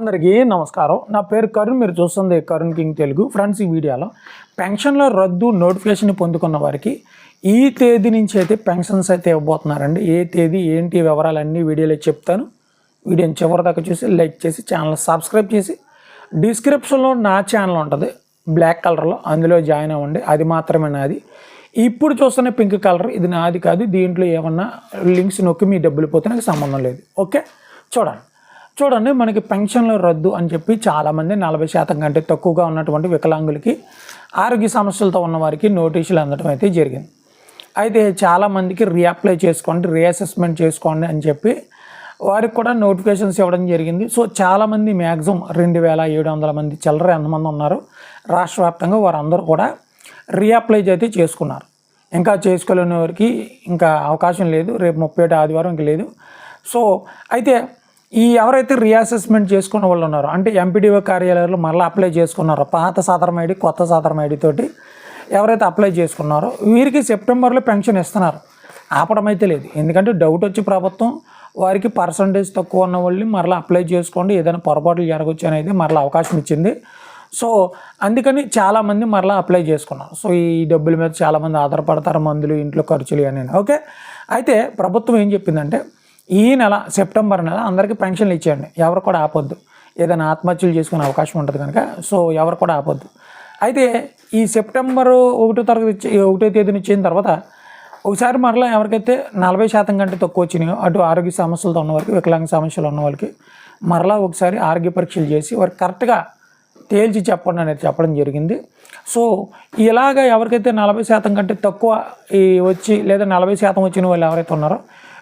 అందరికీ నమస్కారం. నా పేరు కరుణ్ మీరు చూస్తుంది కరుణ్ కింగ్ తెలుగు. ఫ్రెండ్స్ ఈ వీడియోలో పెన్షన్ల రద్దు నోటిఫికేషన్ పొందుకున్న వారికి ఈ తేదీ నుంచి అయితే పెన్షన్స్ అయితే ఇవ్వబోతున్నారండి. ఏ తేదీ ఏంటి వివరాలు అన్నీ వీడియోలో చెప్తాను. వీడియోని చివరి దాకా చూసి లైక్ చేసి ఛానల్ సబ్స్క్రైబ్ చేసి డిస్క్రిప్షన్లో నా ఛానల్ ఉంటుంది బ్లాక్ కలర్లో అందులో జాయిన్ అవ్వండి. అది మాత్రమే నాది. ఇప్పుడు చూస్తున్న పింక్ కలర్ ఇది నాది కాదు. దీంట్లో ఏమన్నా లింక్స్ నొక్కి మీ డబ్బులు పోతే నాకు సంబంధం లేదు. ఓకే? చూడండి. చూడండి మనకి పెన్షన్లు రద్దు అని చెప్పి చాలామంది నలభై శాతం కంటే తక్కువగా ఉన్నటువంటి వికలాంగులకి ఆరోగ్య సమస్యలతో ఉన్న వారికి నోటీసులు అందడం అయితే జరిగింది. అయితే చాలామందికి రీఅప్లై చేసుకోండి రీఅసెస్మెంట్ చేసుకోండి అని చెప్పి వారికి కూడా నోటిఫికేషన్స్ ఇవ్వడం జరిగింది. సో చాలామంది మ్యాక్సిమం రెండు వేల ఏడు వందల మంది చిల్లర ఎంతమంది ఉన్నారు రాష్ట్ర వ్యాప్తంగా వారందరూ కూడా రీఅప్లై అయితే చేసుకున్నారు. ఇంకా చేసుకోలేని వారికి ఇంకా అవకాశం లేదు రేపు ముప్పై ఆదివారం ఇంక లేదు. సో అయితే ఈ ఎవరైతే రీఅసెస్మెంట్ చేసుకున్న వాళ్ళు ఉన్నారో అంటే ఎంపీడీఓ కార్యాలయాలు మళ్ళీ అప్లై చేసుకున్నారో పాత సాధారణ ఐడి కొత్త సాధారణ ఐడి తోటి ఎవరైతే అప్లై చేసుకున్నారో వీరికి సెప్టెంబర్లో పెన్షన్ ఇస్తున్నారు. ఆపడం అయితే లేదు. ఎందుకంటే డౌట్ వచ్చి ప్రభుత్వం వారికి పర్సంటేజ్ తక్కువ ఉన్న వాళ్ళు మరలా అప్లై చేసుకోండి ఏదైనా పొరపాట్లు జరగవచ్చు అనేది మరలా అవకాశం ఇచ్చింది. సో అందుకని చాలామంది మరలా అప్లై చేసుకున్నారు. సో ఈ డబ్బుల మీద చాలామంది ఆధారపడతారు మందులు ఇంట్లో ఖర్చులు అని ఓకే? అయితే ప్రభుత్వం ఏం చెప్పిందంటే ఈ నెల సెప్టెంబర్ నెల అందరికీ పెన్షన్లు ఇచ్చేయండి. ఎవరు కూడా ఆపొద్దు. ఏదైనా ఆత్మహత్యలు చేసుకునే అవకాశం ఉంటుంది కనుక సో ఎవరు కూడా ఆపొద్దు. అయితే ఈ సెప్టెంబర్ ఒకటో తరగతి ఒకటో తేదీని ఇచ్చిన తర్వాత ఒకసారి మరలా ఎవరికైతే నలభై శాతం కంటే తక్కువ వచ్చినాయో అటు ఆరోగ్య సమస్యలతో ఉన్నవారికి వికలాంగ సమస్యలు ఉన్నవాళ్ళకి మరలా ఒకసారి ఆరోగ్య పరీక్షలు చేసి వారు కరెక్ట్గా తేల్చి చెప్పండి అనేది చెప్పడం జరిగింది. సో ఇలాగ ఎవరికైతే నలభై శాతం కంటే తక్కువ ఈ వచ్చి లేదా నలభై శాతం వచ్చిన వాళ్ళు ఎవరైతే ఉన్నారో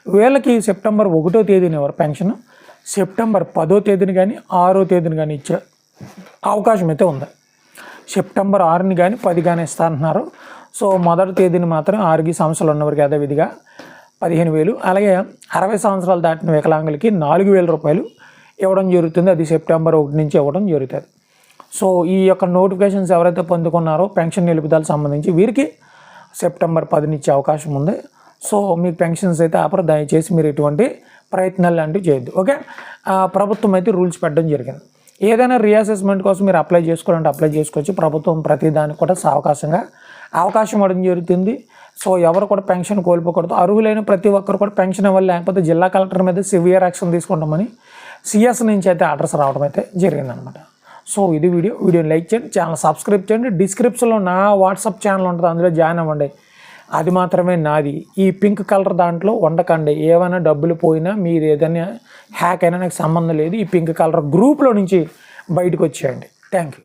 వీళ్ళకి సెప్టెంబర్ ఒకటో తేదీని ఎవరు పెన్షన్ సెప్టెంబర్ పదో తేదీని కానీ ఆరో తేదీని కానీ ఇచ్చే అవకాశం అయితే ఉంది. సెప్టెంబర్ ఆరుని కానీ పది కానీ ఇస్తా అంటున్నారు. సో మొదటి తేదీని మాత్రం ఆరుకి సమస్యలు ఉన్నవారికి యథావిధిగా పదిహేను వేలు అలాగే అరవై సంవత్సరాలు దాటిన వికలాంగులకి నాలుగు వేల రూపాయలు ఇవ్వడం జరుగుతుంది. అది సెప్టెంబర్ ఒకటి నుంచి ఇవ్వడం జరుగుతుంది. సో ఈ యొక్క నోటిఫికేషన్స్ ఎవరైతే పొందుకున్నారో పెన్షన్ నిలుపుదలకు సంబంధించి వీరికి సెప్టెంబర్ పది ఇచ్చే అవకాశం ఉంది. సో మీకు పెన్షన్స్ అయితే ఆపరు దయచేసి మీరు ఎటువంటి ప్రయత్నాలు లాంటివి చేయొద్దు ఓకే? ప్రభుత్వం అయితే రూల్స్ పెట్టడం జరిగింది. ఏదైనా రీఅసెస్మెంట్ కోసం మీరు అప్లై చేసుకోవాలంటే అప్లై చేసుకోవచ్చు. ప్రభుత్వం ప్రతి దానికి కూడా అవకాశంగా అవకాశం ఇవ్వడం జరుగుతుంది. సో ఎవరు కూడా పెన్షన్ కోల్పోకూడదు. అర్హులైన ప్రతి ఒక్కరు కూడా పెన్షన్ ఇవ్వాలి లేకపోతే జిల్లా కలెక్టర్ మీద సివియర్ యాక్షన్ తీసుకుంటామని సిఎస్ నుంచి అయితే ఆర్డర్స్ రావడం అయితే జరిగిందనమాట. సో ఇది వీడియో. వీడియోని లైక్ చేయండి ఛానల్ సబ్స్క్రైబ్ చేయండి. డిస్క్రిప్షన్లో నా వాట్సాప్ ఛానల్ ఉంటుంది అందులో జాయిన్ అవ్వండి. అది మాత్రమే నాది. ఈ పింక్ కలర్ దాంట్లో వండకండి. ఏమైనా డబ్బులు పోయినా మీరు ఏదైనా హ్యాక్ అయినా నాకు సంబంధం లేదు. ఈ పింక్ కలర్ గ్రూప్లో నుంచి బయటకు వచ్చేయండి. Thank you